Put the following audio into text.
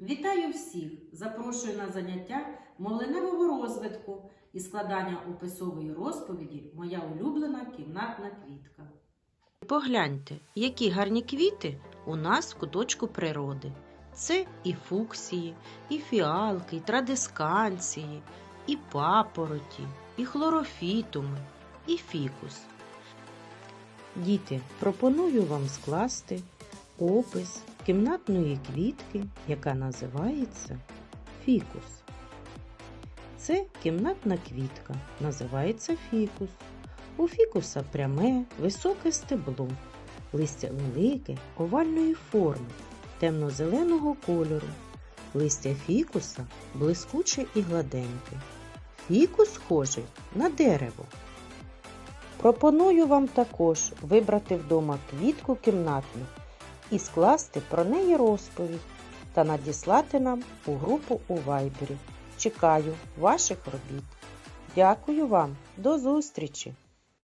Вітаю всіх! Запрошую на заняття мовленевого розвитку і складання описової розповіді Моя улюблена кімнатна квітка. Погляньте, які гарні квіти у нас в куточку природи. Це і фуксії, і фіалки, і традисканції, і папороті, і хлорофітуми, і фікус. Діти, пропоную вам скласти опис кімнатної квітки, яка називається фікус. Це кімнатна квітка, називається фікус. У фікуса пряме, високе стебло, листя велике, овальної форми, темно-зеленого кольору. Листя фікуса блискуче і гладеньке. Фікус схожий на дерево. Пропоную вам також вибрати вдома квітку кімнатну і скласти про неї розповідь та надіслати нам у групу у Вайбері. Чекаю ваших робіт. Дякую вам, до зустрічі!